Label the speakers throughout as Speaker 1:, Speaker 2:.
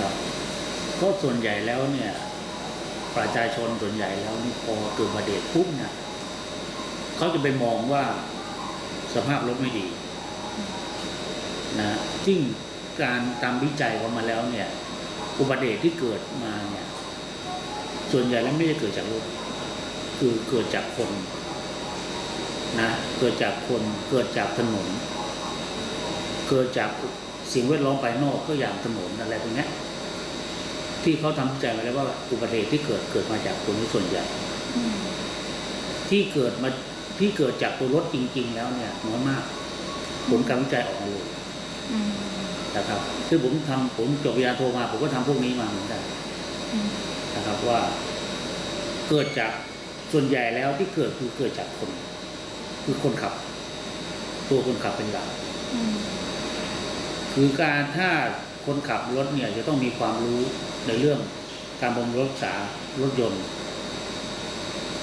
Speaker 1: ครับก็ส่วนใหญ่แล้วเนี่ย ประชาชนส่วนใหญ่แล้วนี่พอเกิดอุบัติเหตุปุ๊บเนี่ยเขาจะไปมองว่าสภาพรถไม่ดีนะซึ่งการตามวิจัยของมาแล้วเนี่ย อุบัติเหตุที่เกิดมาเนี่ย ส่วนใหญ่แล้วไม่ได้เกิดจากรถคือเกิดจากคนนะเกิดจากคนเกิดจากถนน เกิดจากสิ่งแวดล้อมภายนอกก็อย่างถนนอะไรพวกเนี้ย ที่เขาทำวิจัยมาแล้วว่าอุบัติเหตุที่เกิดเกิดมาจากคนที่ส่วนใหญ่ที่เกิดมาที่เกิดจากตัวรถจริง ๆ แล้วเนี่ยน้อยมากผลการวิจัยออกมาเลยนะครับคือผมทำผมจบวิทยาโทมา ผมก็ทำพวกนี้มาเหมือนกันนะครับว่าเกิดจากส่วนใหญ่แล้วที่เกิดคือเกิดจากคน คือคนขับ ตัวคนขับเป็นหลักคือการถ้า คนขับรถเนี่ยจะต้องมีความรู้ในเรื่องการบำรุงรักษารถยนต์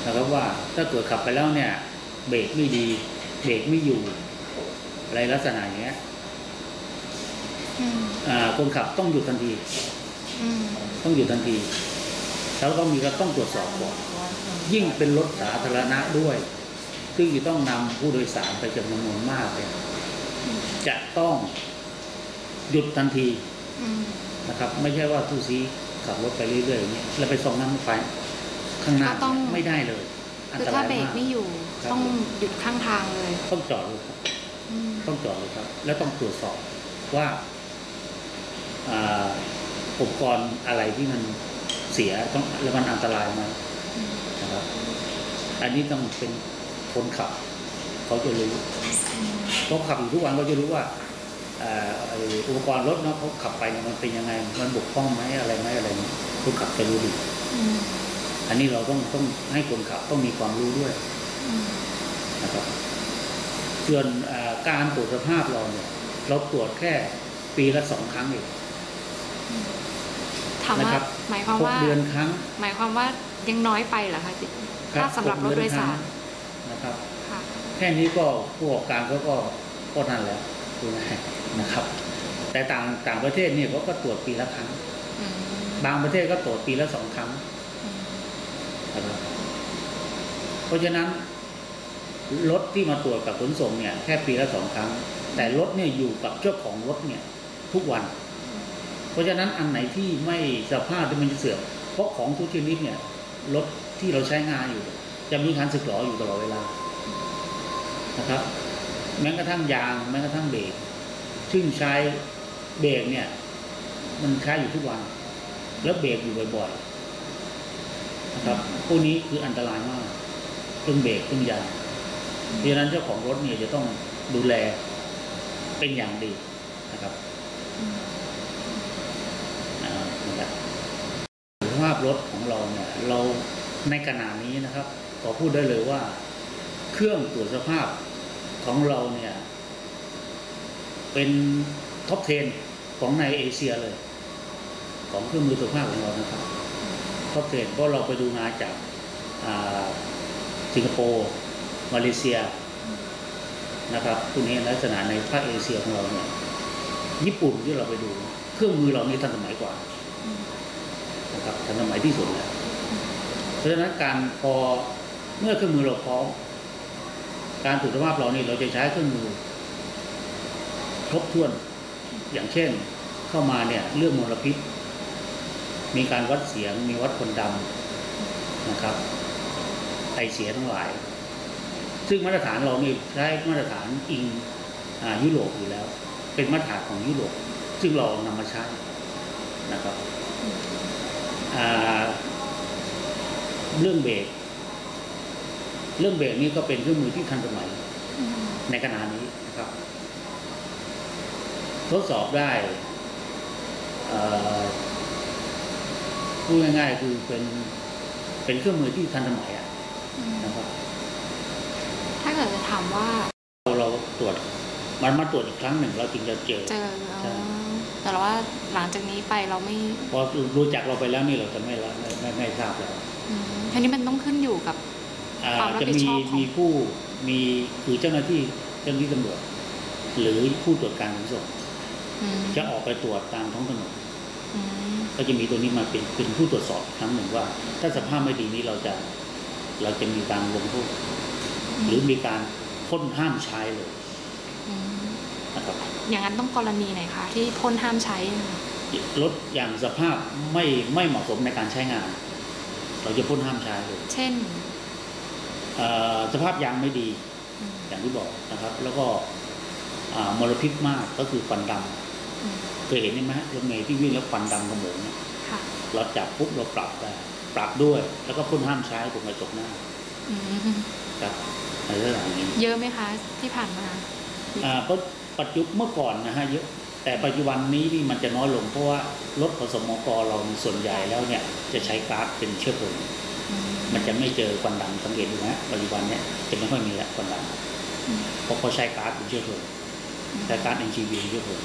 Speaker 1: นะครับว่าถ้าเกิดขับไปแล้วเนี่ยเบรกไม่ดีเบรกไม่อยู่อะไรลักษณะอย่างเงี้ย
Speaker 2: อืม
Speaker 1: อ่าคนขับต้องหยุดทันที
Speaker 2: อืม
Speaker 1: ต้องหยุดทันที แล้วต้องมีก็ต้องตรวจสอบก่อนยิ่งเป็นรถสาธารณะด้วย ซึ่งจะต้องนำผู้โดยสารไปจำนวนมากเนี่ยจะต้อง หยุดทันที
Speaker 2: อืม
Speaker 1: นะครับ ไม่ใช่ว่าผู้ซีขับรถไปเรื่อยๆอย่างเงี้ยแล้วไปส่องน้ำไฟข้างหน้า
Speaker 2: ก็ต้อง
Speaker 1: ไม่ได้เลยอัน
Speaker 2: คือ
Speaker 1: ต
Speaker 2: ถ้ารา
Speaker 1: ย
Speaker 2: เบรก
Speaker 1: มาก
Speaker 2: ไม่อยู่
Speaker 1: ครับ
Speaker 2: ต้องหยุดข้างทางเลย
Speaker 1: ต้องจอดเลยครับ
Speaker 2: อืม
Speaker 1: ต้องจอดเลยครับ แล้วต้องตรวจสอบว่าอ่าอุปกรณ์อะไรที่มันเสียต้องแล้วมันอันตรายไหม
Speaker 2: อืม
Speaker 1: นะครับ อันนี้ต้องเป็นคนขับ เขาจะรู้
Speaker 2: อืม
Speaker 1: เขาขับอยู่ทุกวันเขาจะรู้ว่าเอ่อไอ้อุปกรณ์รถเนาะเขาขับไปเนี่ยมันเป็นยังไง มันบกพร่องไหมอะไรไหมอะไรเงี้ยคนขับจะรู้ดี
Speaker 2: อืม
Speaker 1: อันนี้เราต้องต้องให้คนขับต้องมีความรู้ด้วย
Speaker 2: อืม
Speaker 1: นะครับส่วนเอ่อการตรวจสภาพเราเนี่ย เราตรวจแค่ปีละสองครั้งเอง
Speaker 2: ถามว่า
Speaker 1: นะครับ
Speaker 2: หมายความ
Speaker 1: หก
Speaker 2: ว่า
Speaker 1: เดือนครั้ง
Speaker 2: หมายความว่ายังน้อยไปเหรอคะ
Speaker 1: ครั
Speaker 2: ถ้าสำหรับรถโดยสาร
Speaker 1: หกเอนคงนะครับ
Speaker 2: ค่ะ
Speaker 1: แค่นี้ก็ผู้ประกอบการเขาก็ก็นั่นแล้ว ดูนะนะครับ แต่ต่างต่างประเทศเนี่ยเขาก็ตรวจปีละครั้ง
Speaker 2: อืม
Speaker 1: บางประเทศก็ตรวจปีละสองครั้ง
Speaker 2: อืม
Speaker 1: นะครับเพราะฉะนั้นรถที่มาตรวจกับขนส่งเนี่ยแค่ปีละสองครั้ง แต่รถเนี่ยอยู่กับเจ้าของรถเนี่ยทุกวัน เพราะฉะนั้นอันไหนที่ไม่สภาพที่มันจะเสื่อมเพราะของทุกชนิดเนี่ยรถที่เราใช้งานอยู่ จะมีการสึกหรออยู่ตลอดเวลานะครับ แม้กระทั่งยางแม้กระทั่งเบรกซึ่งใช้เบรกเนี่ย มันใช้อยู่ทุกวัน แล้วเบรกอยู่บ่อยๆนะครับพวกนี้คืออันตรายมากเครื่องเบรกเครื่องยางเพราะฉะนั้นเจ้าของรถเนี่ยจะต้องดูแลเป็นอย่างดีนะครับนะครับสภาพรถของเราเนี่ย เราในขณะนี้นะครับขอพูดได้เลยว่า เครื่องตรวจสภาพ ของเราเนี่ย เป็นท็อป10ของในเอเชียเลย ของเครื่องมือตรวจสภาพของเรานะครับท็อป10เพราะเราไปดูงานจากสิงคโปร์มาเลเซียนะครับพวกนี้ลักษณะในภาคเอเชียของเราเนี่ยญี่ปุ่นที่เราไปดู เครื่องมือเรานี่ทันสมัยกว่านะครับทันสมัยที่สุดแล้วเพราะฉะนั้นการพอเมื่อเครื่องมือเราพร้อม การตรวจสภาพเรานี่เราจะใช้เครื่องมือครบถ้วน อย่างเช่นเข้ามาเนี่ยเรื่องมลพิษ มีการวัดเสียง มีวัดคนดำนะครับไอเสียทั้งหลาย ซึ่งมาตรฐานเรานี่ใช้มาตรฐานอิงอยุโรปอยู่แล้ว เป็นมาตรฐานของยุโรปซึ่งเรานำมาใช้นะครับเรื่องเบรก เรื่องเบรกนี่ก็เป็นเครื่องมือที่ทันสมัย
Speaker 2: อืม
Speaker 1: ในขณะนี้นะครับ ทดสอบได้เอ่อพูดง่ายๆคือเป็นเป็นเครื่องมือที่ทันสมัยอะ
Speaker 2: อืม
Speaker 1: นะครับ
Speaker 2: ถ้าเกิดจะถามว่า
Speaker 1: เราเราตรวจมันมาตรวจอีกครั้งหนึ่งเราจึงจะเจอ
Speaker 2: เจอ
Speaker 1: ใช่
Speaker 2: อ๋อแต่ว่าหลังจากนี้ไปเราไม่
Speaker 1: พอรู้จักเราไปแล้วนี่เราจะไม่ละไม่ไม่ไม่ทราบแล้ว
Speaker 2: อืมทีนี้มันต้องขึ้นอยู่กับ
Speaker 1: อ่า
Speaker 2: ความรับ
Speaker 1: จะ
Speaker 2: ผิด
Speaker 1: มี
Speaker 2: ชอบของ
Speaker 1: มีผู้มีคือเจ้าหน้าที่เจ้าหน้าที่ตำรวจหรือผู้ตรวจการขนส่ง
Speaker 2: อืม
Speaker 1: จะออกไปตรวจตามท้องถนน
Speaker 2: ออืม
Speaker 1: ก็จะมีตัวนี้มาเป็นเป็นผู้ตรวจสอบอีกครั้งหนึ่งว่า ถ้าสภาพไม่ดีนี้เราจะเราจะมีการลงโทษหรือมีการพ่นห้ามใช้เลย
Speaker 2: ม
Speaker 1: นะครับ
Speaker 2: อย่างนั้นต้องกรณีไหนคะที่พ่นห้ามใช้อะค่ะ
Speaker 1: รถอย่างสภาพไม่ไม่เหมาะสมในการใช้งาน เราจะพ่นห้ามใช้เลย
Speaker 2: เช่น
Speaker 1: เอ่อ สภาพยางไม่ดี
Speaker 2: อืม
Speaker 1: อย่างที่บอกนะครับ แล้วก็อ่ามลพิษมากก็คือควันด
Speaker 2: อืมำ
Speaker 1: เคยเห็นไหมฮะรถเมล์ที่วิ่งแล้วควันดำขโมงเนี่ย
Speaker 2: ค่ะ
Speaker 1: เราจับปุ๊บเราปรับได้ปรับด้วย แล้วก็พ่นห้ามใช้ตรงกระจกหน้า
Speaker 2: อืม
Speaker 1: ครับอะไรต่างๆอย่างนี้
Speaker 2: เยอะไหมคะ ที่ผ่านมา
Speaker 1: อ่าเพราะปัจจุบันเมื่อก่อนนะฮะเยอะแต่ปัจจุบันนี้นี่มันจะน้อยลงเพราะว่ารถขสมกเราส่วนใหญ่แล้วเนี่ยจะใช้ก๊าซเป็นเชื้อเพลิง
Speaker 2: อื ม
Speaker 1: มันจะไม่เจอควันดำสังเกตดูนะปัจจุบันเนี่ยจะไม่ค่อยมีแล้วควันด
Speaker 2: อืมำ
Speaker 1: เพราะเขาใช้ก๊าซเป็นเชื้อเพลิงใช้ก๊าซ NGV เป็นเชื้อเพลิง